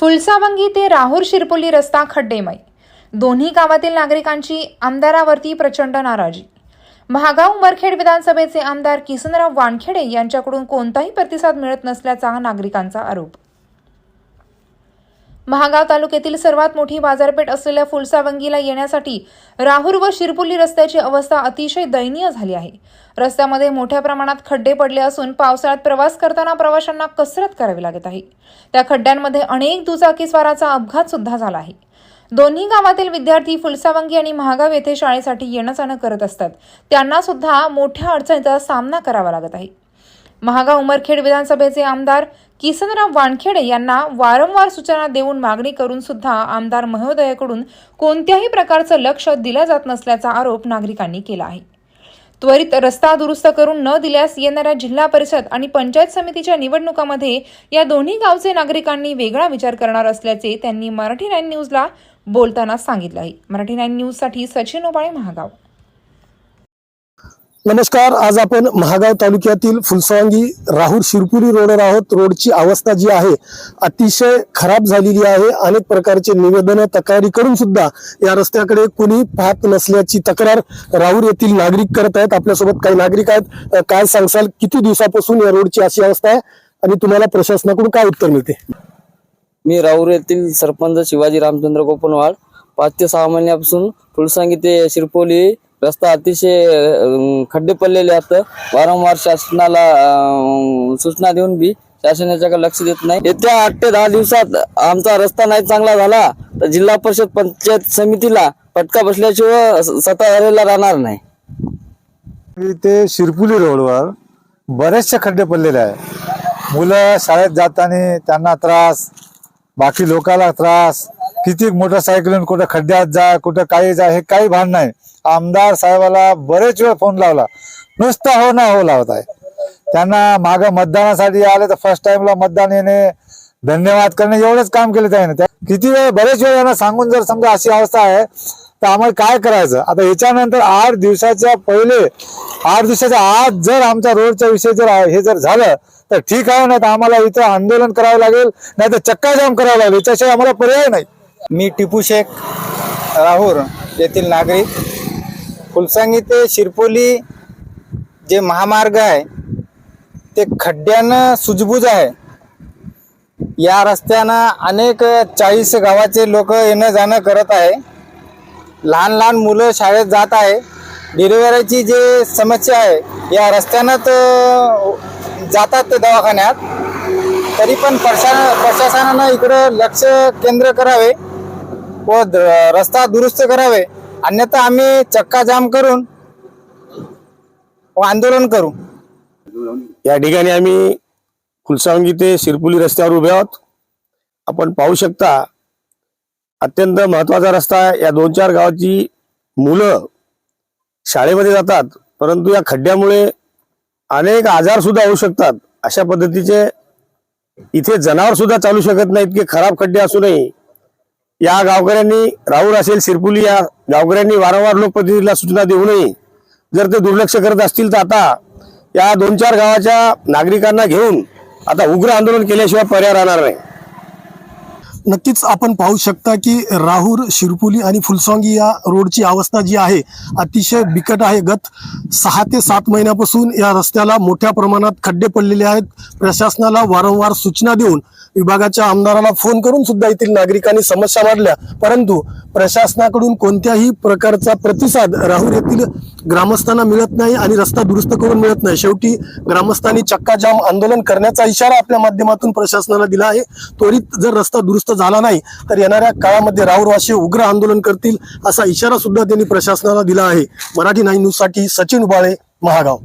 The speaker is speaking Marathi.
फुलसावंगी ते राहूर शिरपोली रस्ता खड्डेमय. दोन्ही गावातील नागरिकांची आमदारावरती प्रचंड नाराजी. महागाव उमरखेड विधानसभेचे आमदार किसनराव वानखेडे यांच्याकडून कोणताही प्रतिसाद मिळत नसल्याचा नागरिकांचा आरोप. महागाव तालुक्यातील सर्वात मोठी बाजारपेठ असलेल्या फुलसावंगीला येण्यासाठी राहूर व शिरपुली रस्त्याची अवस्था अतिशय दयनीय झाली आहे. रस्त्यामध्ये मोठ्या प्रमाणात खड्डे पडले असून पावसाळ्यात प्रवास करताना प्रवाशांना कसरत करावी लागत आहे. त्या खड्ड्यांमध्ये अनेक दुचाकीस्वाराचा अपघात सुद्धा झाला आहे. दोन्ही गावातील विद्यार्थी फुलसावंगी आणि महागाव येथे शाळेसाठी येणं जाणं करत असतात. त्यांना सुद्धा मोठ्या अडचणीचा सामना करावा लागत आहे. महागाव उमरखेड विधानसभेचे आमदार किसनराव वानखेडे यांना वारंवार सूचना देऊन मागणी करून सुद्धा आमदार महोदयाकडून कोणत्याही प्रकारचं लक्ष दिलं जात नसल्याचा आरोप नागरिकांनी केला आहे. त्वरित रस्ता दुरुस्त करून न दिल्यास येणाऱ्या जिल्हा परिषद आणि पंचायत समितीच्या निवडणुकामध्ये या दोन्ही गावचे नागरिकांनी वेगळा विचार करणार असल्याचे त्यांनी मराठी नाईन न्यूजला बोलताना सांगितलं आहे. मराठी नाईन न्यूजसाठी सचिन ओबाळे महागाव. नमस्कार आज आपण महागाव तालुक्यातील फुलसवांगी राहूर शिरपुरी रोडवर आहोत. रोडची अवस्था जी आहे अतिशय खराब झालेली आहे. अनेक प्रकारचे निवेदन तक्रारी करून सुद्धा या रस्त्याकडे कुणी पाहत नसल्याची तक्रार राहूर येथील नागरिक करत आहेत. आपल्यासोबत काही नागरिक आहेत. काय सांगसाल? किती दिवसापासून या रोडची अशी अवस्था आहे? आणि तुम्हाला प्रशासनाकडून काय उत्तर मिळते? मी राहूर येथील सरपंच शिवाजी रामचंद्र कोपनवाड पाच ते सहा महिन्यापासून फुलसांगी ते शिरपोली रस्ता अतिशय खड्डे पडलेले आहेत. वारंवार शासनाला सूचना देऊन बी शासन याच्याकडे लक्ष देत नाही. येत्या आठ ते दहा दिवसात आमचा रस्ता नाही चांगला झाला तर जिल्हा परिषद पंचायत समितीला फटका बसल्याशिवाय स- सत्ताधारीला राहणार नाही. ते शिरपुली रोडवर बरेचसे खड्डे पडलेले आहे मुलं शाळेत जाताना त्यांना त्रास बाकी लोकांना त्रास किती मोटरसायकलून कुठं खड्ड्यात जा कुठं काही जा हे काही भान नाही. आमदार साहेबाला बरेच वेळ फोन लावला. नुसता हो ना हो लावत आहे. त्यांना माग मतदानासाठी आले तर फर्स्ट टाइमला मतदान येणे धन्यवाद करणे एवढंच काम केलं त्याने. त्या- किती वेळ बरेच वेळ यांना सांगून जर समजा अशी अवस्था आहे तर आम्हाला काय करायचं? आता याच्यानंतर आठ दिवसाच्या पहिले आठ दिवसाच्या आत जर आमच्या रोडच्या विषय जर आहे- हे जर झालं तर ठीक आहे नाही तर आम्हाला इथं आंदोलन करावं लागेल नाही तर चक्का जाम करावं लागेल. याच्याशिवाय आम्हाला पर्याय नाही. मी टिपू शेख राहूर येथील नागरिक. फुलसांगी ते शिरपोली जे महामार्ग आहे ते खड्ड्यानं सुजबूज आहे. या रस्त्यानं अनेक चाळीस गावाचे लोक येणं जाणं करत आहे. लहान लहान मुलं शाळेत जात आहे. डिलिव्हरीची जे समस्या आहे या रस्त्यानंच जातात ते दवाखान्यात. तरी पण प्रशा प्रशासनानं इकडं लक्ष केंद्र करावे. व रस्ता दुरुस्त करावे. अन्यथा आम्ही चक्का जाम करून आंदोलन करू. या ठिकाणी आम्ही फुलसावंगी ते शिरपुली रस्त्यावर उभे आहोत. आपण पाहू शकता अत्यंत महत्त्वाचा रस्ता या दोन चार गावाची मुलं शाळेमध्ये जातात परंतु या खड्ड्यामुळे अनेक आजार सुद्धा होऊ शकतात. अशा पद्धतीचे इथे जनावर सुद्धा चालू शकत नाही इतके खराब खड्डे असूनही. या गावकऱ्यांनी राऊर असेल शिरपुली या गावकऱ्यांनी वारंवार लोकप्रतिनिधीला सूचना देऊनही जर ते दुर्लक्ष करत असतील तर आता या दोन चार गावाच्या नागरिकांना घेऊन आता उग्र आंदोलन केल्याशिवाय पर्याय राहणार नाही. नक्कीच आपण पाहू शकता की राहूर शिरपुली आणि फुलसोंगी या रोडची अवस्था जी आहे अतिशय बिकट आहे. गत सहा ते सात महिन्यापासून या रस्त्याला मोठ्या प्रमाणात खड्डे पडलेले आहेत. प्रशासनाला वारंवार सूचना देऊन विभागाच्या आमदाराला फोन करून सुद्धा येथील नागरिकांनी समस्या मांडल्या. परंतु प्रशासनाकडून कोणत्याही प्रकारचा प्रतिसाद राहूर येथील ग्रामस्थांना मिळत नाही आणि रस्ता दुरुस्त करून मिळत नाही. शेवटी ग्रामस्थांनी चक्काजाम आंदोलन करण्याचा इशारा आपल्या माध्यमातून प्रशासनाला दिला आहे. त्वरित जर रस्ता दुरुस्त झाला नाही तर येणाऱ्या काळामध्ये राहुलवासी उग्र आंदोलन करतील असा इशारा सुद्धा त्यांनी प्रशासनाला दिला आहे. मराठी नाईन न्यूजसाठी सचिन उबाळे महागाव.